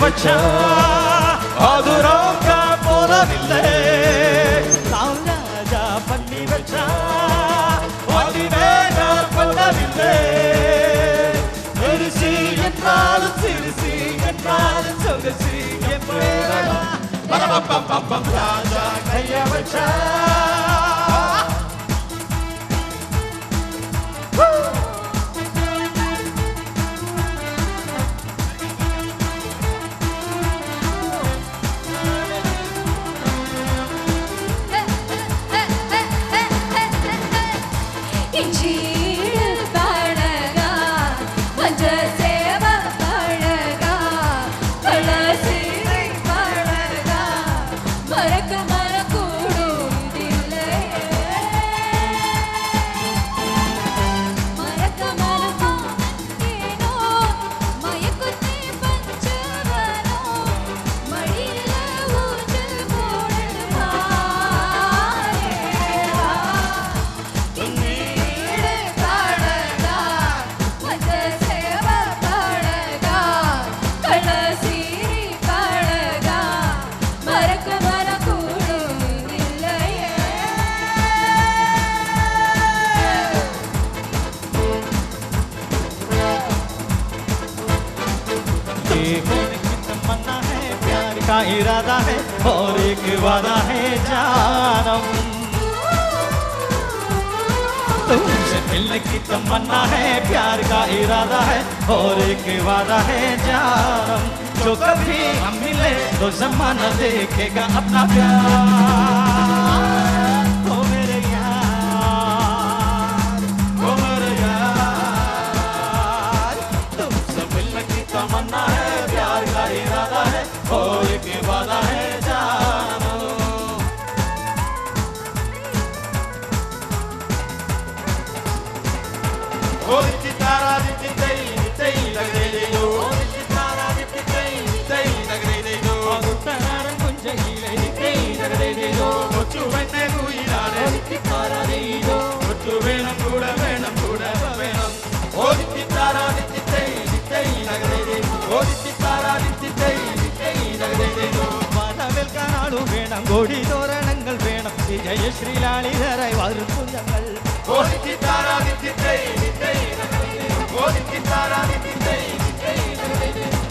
வச்சா அது ரோக்க போறதில்லை ராஜா பண்ணி வச்சா அது வடிவேல பண்ணவில்லை சிறுசி என்றாலும் சிறுசி என்றாலும் சொகுசி எப்பேரடா பரபம் ராஜா கைய வச்சா. Luigi. का इरादा है और एक वादा है जानम। तुमसे मिलने की तमन्ना है, प्यार का इरादा है और एक वादा है जानम। जो कभी हम मिले तो जमाना देखेगा अपना प्यार। ஓரிச்சு தாராதிச்சு தை தை நகரிலேயோ ஓரிச்சு தாராதிச்சு தை தை நகரிலேயோ முத்தகாரம் கொஞ்சம் இலை தை நகரிலேயோ ஒற்று வெண்ணை உயிராடே ஓரிச்சு தாராதியோ ஒற்று வேணும் கூட கோடி தோரணங்கள் வேணும் விஜய ஸ்ரீலாளி தரை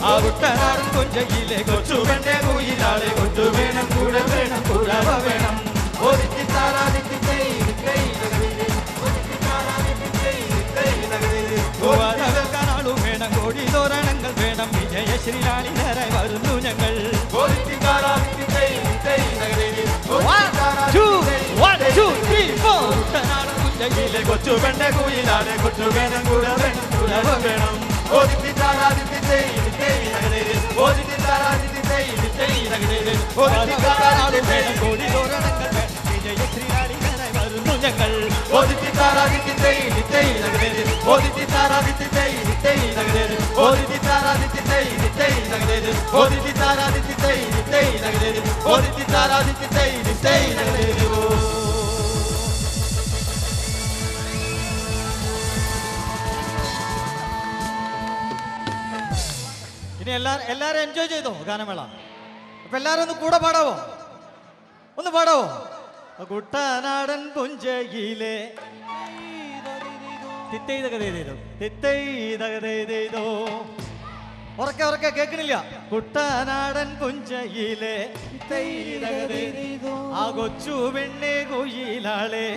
ആവുട്ടാറും കൊഞ്ചയിലെ കൊച്ചുവന്റെ കുയിലാളെ കൊച്ചു വേണം കൂടെ വേണം കുഴവ വേണം ഒരുക്കി താരാതിക്ക് കാണാളും വേണം കോടി തോരണങ്ങൾ വേണം വിജയ ശ്രീലാളിനെ കൊച്ചു പെണ്ണ കുയിലാണ് കൊച്ചു വേണം കൂടെ വേണം കൂടെ വേണം. ഓദിത്തി താരാദിത്തി തേയ് തേയ് നഗരേര് ഓദിത്തി താരാദിത്തി തേയ് തേയ് നഗരേര് ഓദിത്തി താരാദിത്തി തേയ് കോടി തോരണങ്ങൾ വേണം വിജയശ്രീലാളിതരായി വരുന്നു ഞങ്ങൾ. ഓദിത്തി താരാദിത്തി തേയ് തേയ് നഗരേര് ഓദിത്തി താരാദിത്തി തേയ് തേയ് നഗരേര് ഓദിത്തി താരാദിത്തി തേയ് തേയ് നഗരേര് ഇനി എല്ലാവരും എല്ലാരും എൻജോയ് ചെയ്തോ ഗാനമേള? അപ്പൊ എല്ലാരും ഒന്ന് കൂടെ പാടാവോ? ഒന്ന് പാടാവോ? കുട്ടനാടൻ പുഞ്ചയിലെ ഉറക്കെ ഉറക്കെ കേൾക്കണില്ല. കുട്ടനാടൻ പുഞ്ചയിലെ ആ കൊച്ചു പെണ്ണെ കുയിലാളെ.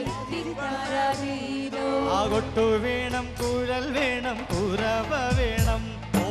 ആ കൊട്ടു വേണം കുഴൽ വേണം കുറവ വേണം. ഓ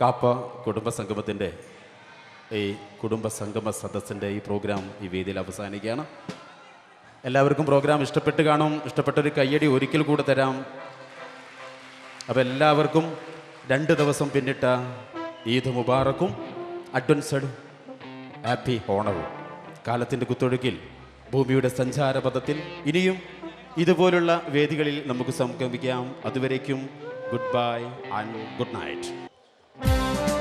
കാപ്പ കുടുംബ സംഗമത്തിന്റെ ഈ കുടുംബ സംഗമ സദസ്സിന്റെ ഈ പ്രോഗ്രാം ഈ വേദിയിൽ അവസാനിക്കുകയാണ്. എല്ലാവർക്കും പ്രോഗ്രാം ഇഷ്ടപ്പെട്ട് കാണും. ഇഷ്ടപ്പെട്ടൊരു കയ്യടി ഒരിക്കൽ കൂടെ തരാം. അപ്പോൾ എല്ലാവർക്കും രണ്ട് ദിവസം പിന്നിട്ട ഈദ് മുബാറക്കും അഡ്വൻസഡ് ഹാപ്പി ഓണവും. കാലത്തിന്റെ കുത്തൊഴുക്കിൽ ഭൂമിയുടെ സഞ്ചാരപഥത്തിൽ ഇനിയും ഇതുപോലുള്ള വേദികളിൽ നമുക്ക് സംഗമിക്കാം. അതുവരേക്കും good bye and good night. Thank you.